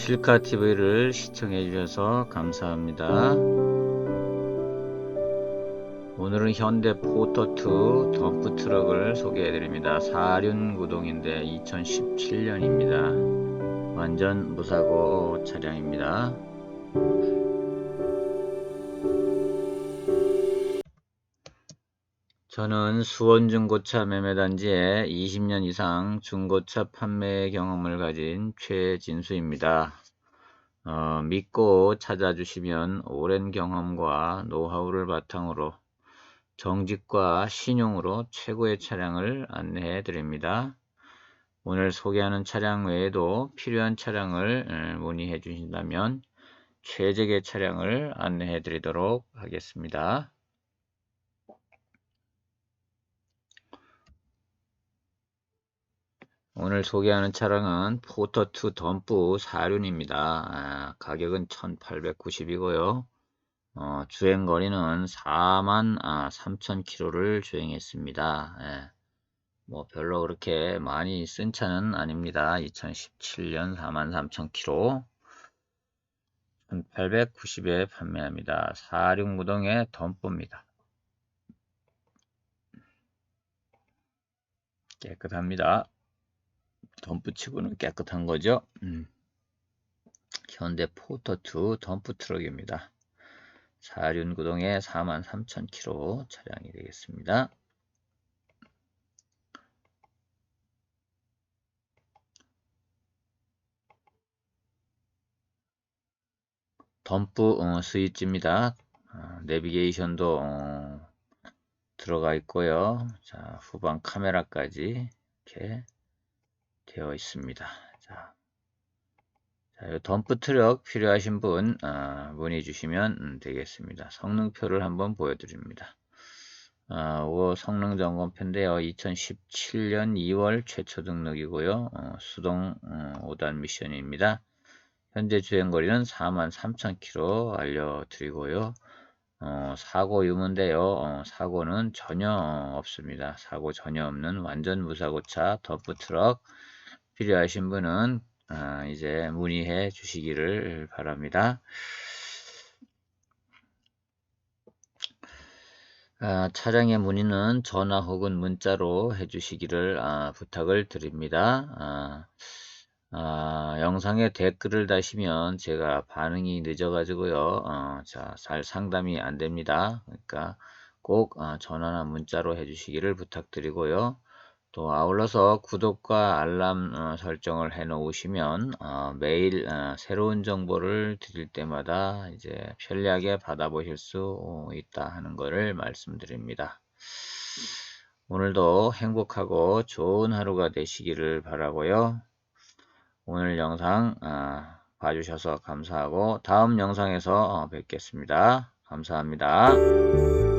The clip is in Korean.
실카 TV를 시청해 주셔서 감사합니다. 오늘은 현대 포터2 덤프 트럭을 소개해 드립니다. 사륜 구동인데 2017년입니다. 완전 무사고 차량입니다. 저는 수원 중고차 매매단지에 20년 이상 중고차 판매 경험을 가진 최진수입니다. 어, 믿고 찾아주시면 오랜 경험과 노하우를 바탕으로 정직과 신용으로 최고의 차량을 안내해 드립니다. 오늘 소개하는 차량 외에도 필요한 차량을 문의해 주신다면 최적의 차량을 안내해 드리도록 하겠습니다. 오늘 소개하는 차량은 포터2 덤프 4륜입니다. 아, 가격은 1890이고요. 어, 주행거리는 4만 아, 3,000km를 주행했습니다. 예. 뭐 별로 그렇게 많이 쓴 차는 아닙니다. 2017년 4만 3,000km 1890에 판매합니다. 46무동의 덤프입니다. 깨끗합니다. 덤프치고는 깨끗한 거죠. 음. 현대 포터2 덤프 트럭입니다. 4륜 구동에 43,000km 차량이 되겠습니다. 덤프 어, 스위치입니다. 어, 내비게이션도 어, 들어가 있고요. 자, 후방 카메라까지 이렇게 되어 있습니다. 자, 자 덤프 트럭 필요하신 분 어, 문의 주시면 음, 되겠습니다. 성능표를 한번 보여드립니다. 어, 성능 점검표인데요. 2017년 2월 최초 등록이고요. 어, 수동 어, 5단 미션입니다. 현재 주행거리는 43,000km 알려드리고요. 어, 사고 유무인데요. 어, 사고는 전혀 없습니다. 사고 전혀 없는 완전 무사고차 덤프 트럭 필요하신 분은 어, 이제 문의해 주시기를 바랍니다. 아, 차량의 문의는 전화 혹은 문자로 해주시기를 아, 부탁을 드립니다. 아, 아, 영상에 댓글을 다시면 제가 반응이 늦어가지고요. 어, 자, 잘 상담이 안 됩니다. 그러니까 꼭 어, 전화나 문자로 해주시기를 부탁드리고요. 또 아울러서 구독과 알람 어, 설정을 해 놓으시면 어, 매일 어, 새로운 정보를 드릴 때마다 이제 편리하게 받아보실 수 있다 하는 것을 말씀드립니다. 오늘도 행복하고 좋은 하루가 되시기를 바라고요. 오늘 영상 아, 봐주셔서 감사하고 다음 영상에서 어, 뵙겠습니다. 감사합니다.